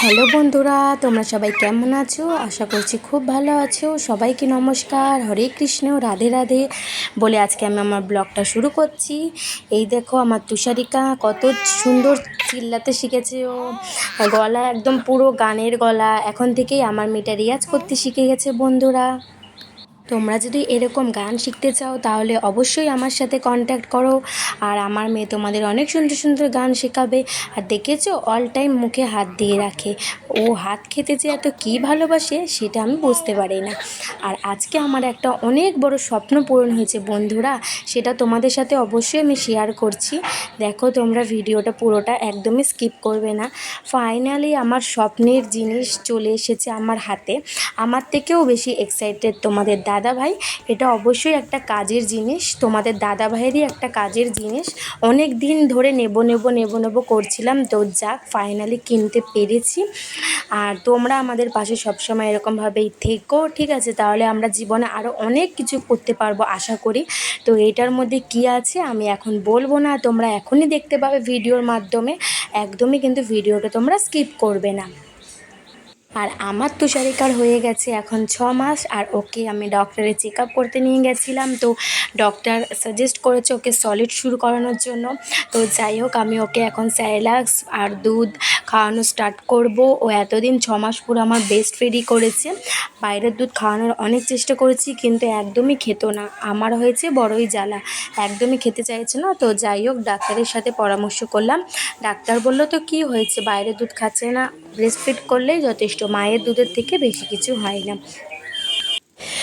Hello বন্ধুরা, তোমরা সবাই কেমন আছো? আশা করছি খুব ভালো আছো। সবাইকে নমস্কার। হরে কৃষ্ণ, রাধে রাধে। বলে আজকে আমি আমার ব্লগটা শুরু করছি। এই দেখো আমার তুষারিকা, কত সুন্দর চিল্লাতে শিখেছে ও। গলা একদম পুরো গানের গলা। এখন থেকেই আমার মেয়েটা রিয়াজ করতে শিখে গেছে বন্ধুরা। তোমরা যদি এরকম গান শিখতে চাও, তাহলে অবশ্যই আমার সাথে কন্ট্যাক্ট করো। আর আমার মেয়ে তোমাদের অনেক সুন্দর সুন্দর গান শেখাবে। আর দেখেছ অল টাইম মুখে হাত দিয়ে রাখে। ও হাত খেতে যে এত কী ভালোবাসে, সেটা আমি বুঝতে পারি না। আর আজকে আমার একটা অনেক বড় স্বপ্ন পূরণ হয়েছে বন্ধুরা, সেটা তোমাদের সাথে অবশ্যই আমি শেয়ার করছি। দেখো তোমরা ভিডিওটা পুরোটা একদমই স্কিপ করবে না। ফাইনালি আমার স্বপ্নের জিনিস চলে এসেছে আমার হাতে। আমার থেকেও বেশি এক্সাইটেড তোমাদের দাদা ভাই এটা অবশ্যই একটা কাজের জিনিস, তোমাদের দাদা ভাইয়েরই একটা কাজের জিনিস। অনেক দিন ধরে নেব নেব নেব নেব করছিলাম। তো যাক ফাইনালি কিনতে পেরেছি। আর তোমরা আমাদের পাশে সবসময় এরকমভাবেই থেকো, ঠিক আছে? তাহলে আমরা জীবনে আরও অনেক কিছু করতে পারব আশা করি। তো এটার মধ্যে কি আছে আমি এখন বলব না। তোমরা এখনই দেখতে পাবে ভিডিওর মাধ্যমে। একদমই কিন্তু ভিডিওটা তোমরা স্কিপ করবে না। আর আমার তুষারিকার হয়ে গেছে এখন ছ মাস আর ওকে আমি ডক্টরে চেক আপ করতে নিয়ে গেছিলাম। তো ডক্টর সাজেস্ট করেছে ওকে সলিড শুরু করানোর জন্য। তো যাই হোক, আমি ওকে এখন স্যারেলাক্স আর দুধ খাওয়ানো স্টার্ট করব। ও এতদিন ছ মাস পুরো আমার বেস্ট ফিডই করেছে। বাইরের দুধ খাওয়ানোর অনেক চেষ্টা করেছি, কিন্তু একদমই খেত না। আমার হয়েছে বড়ই জ্বালা, একদমই খেতে চাইছে না। তো যাই হোক ডাক্তারের সাথে পরামর্শ করলাম। ডাক্তার বলল, তো কি হয়েছে? বাইরের দুধ খাচ্ছে না? ব্রেস্ট ফিড করলেই যথেষ্ট। মায়ের দুধের থেকে বেশি কিছু হয় না।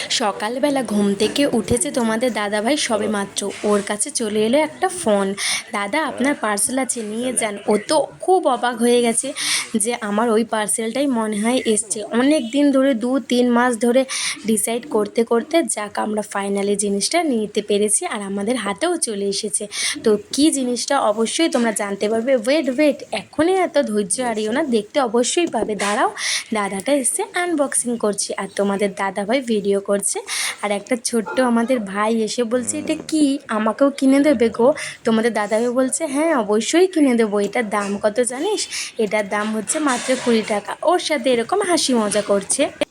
সকালবেলা ঘুম থেকে উঠেছে তোমাদের দাদাভাই সবে মাত্র। ওর কাছে চলে এলো একটা ফোন। দাদা, আপনার পার্সেল আছে, নিয়ে যান। ও তো খুব অবাক হয়ে গেছে। যে আমার ওই পার্সেলটাই মনে হয় এসছে। অনেক দিন ধরে, দু, তিন মাস ধরে ডিসাইড করতে করতে যাক আমরা ফাইনালি জিনিসটা নিতে পেরেছি আর আমাদের হাতেও চলে এসেছে। তো কি জিনিসটা অবশ্যই তোমরা জানতে পারবে। ওয়েট ওয়েট এখনই এত ধৈর্য হারিও না, দেখতে অবশ্যই পাবে। দাঁড়াও, দাদাটা এসে আনবক্সিং করছি আর তোমাদের দাদাভাই ভিডিও করছে। আর একটা ছোট্ট আমাদের ভাই এসে বলছে, এটা কি? আমাকেও কিনে দেবে গো? তোমাদের দাদাভাই বলছে হ্যাঁ অবশ্যই কিনে দেবো। এটার দাম কত জানিস? এটার দাম হচ্ছে মাত্র কুড়ি টাকা। ওর সাথে এরকম হাসি মজা করছে।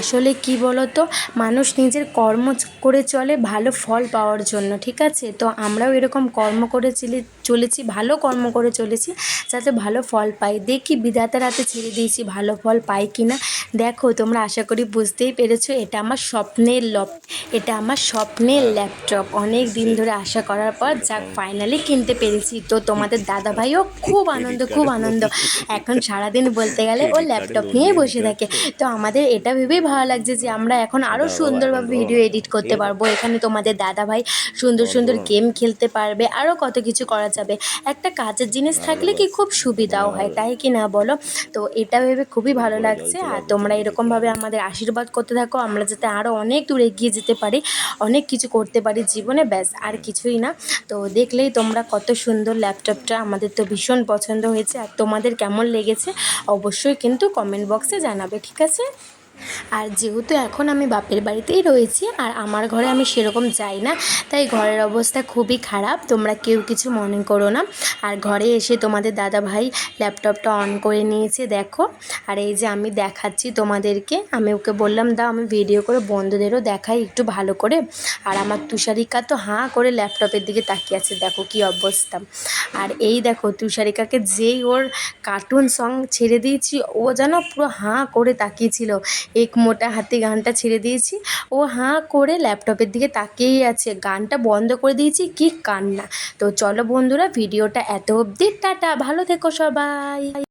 আসলে কি বলতো? মানুষ নিজের কর্ম করে চলে ভালো ফল পাওয়ার জন্য ঠিক আছে? তো আমরাও এরকম কর্ম করে চলে চলেছি ভালো কর্ম করে চলেছি যাতে ভালো ফল পাই। দেখি বিধাতার হাতে ছেড়ে দিয়েছি ভালো ফল পাই কি না দেখো তোমরা আশা করি বুঝতেই পেরেছ এটা আমার স্বপ্নের লপ এটা আমার স্বপ্নের ল্যাপটপ। অনেক দিন ধরে আশা করার পর যাক ফাইনালি কিনতে পেরেছি। তো তোমাদের দাদা ভাইও খুব আনন্দ খুব আনন্দ। এখন সারাদিন বলতে গেলে ও ল্যাপটপ নিয়েই বসে থাকে। তো আমাদের এটা ভেবেই ভালো লাগছে যে আমরা এখন আরও সুন্দরভাবে ভিডিও এডিট করতে পারব। এখানে তোমাদের দাদা ভাই সুন্দর সুন্দর গেম খেলতে পারবে আরও কত কিছু করা যাবে। একটা কাজের জিনিস থাকলে কি খুব সুবিধাও হয় তাই কি না বলো? তো এটা ভেবে খুবই ভালো লাগছে। আর তোমরা এরকমভাবে আমাদের আশীর্বাদ করতে থাকো আমরা যাতে আরও অনেক দূর এগিয়ে যেতে পারি অনেক কিছু করতে পারি জীবনে ব্যাস আর কিছুই না। তো দেখলেই তোমরা কত সুন্দর ল্যাপটপটা আমাদের তো ভীষণ পছন্দ হয়েছে। আর তোমাদের কেমন লেগেছে অবশ্যই কিন্তু কমেন্ট বক্সে জানাবে ঠিক আছে? আর যেহেতু এখন আমি বাপের বাড়িতেই রয়েছি আর আমার ঘরে আমি সেরকম যাই না, তাই ঘরের অবস্থা খুবই খারাপ। তোমরা কেউ কিছু মনে করো না। আর ঘরে এসে তোমাদের দাদা ভাই ল্যাপটপটা অন করে নিয়েছে, দেখো। আর এই যে আমি দেখাচ্ছি তোমাদেরকে, আমি ওকে বললাম, দাও, আমি ভিডিও করে বন্ধুদেরও দেখাই একটু ভালো করে। আর আমার তুষারিকা তো হাঁ করে ল্যাপটপের দিকে তাকিয়ে আছে, দেখো কি অবস্থা। আর এই দেখো তুষারিকাকে যেই ওর কার্টুন সং ছেড়ে দিয়েছি, ও যেন পুরো হাঁ করে তাকিয়েছিল এক মোটা হাতে গানটা ছেড়ে দিয়েছি। ও হাঁ করে ল্যাপটপের দিকে তাকিয়েই আছে। গানটা বন্ধ করে দিয়েছি। কি কান্না। তো চলো বন্ধুরা, ভিডিওটা এত অবধি, টাটা। ভালো থেকো সবাই।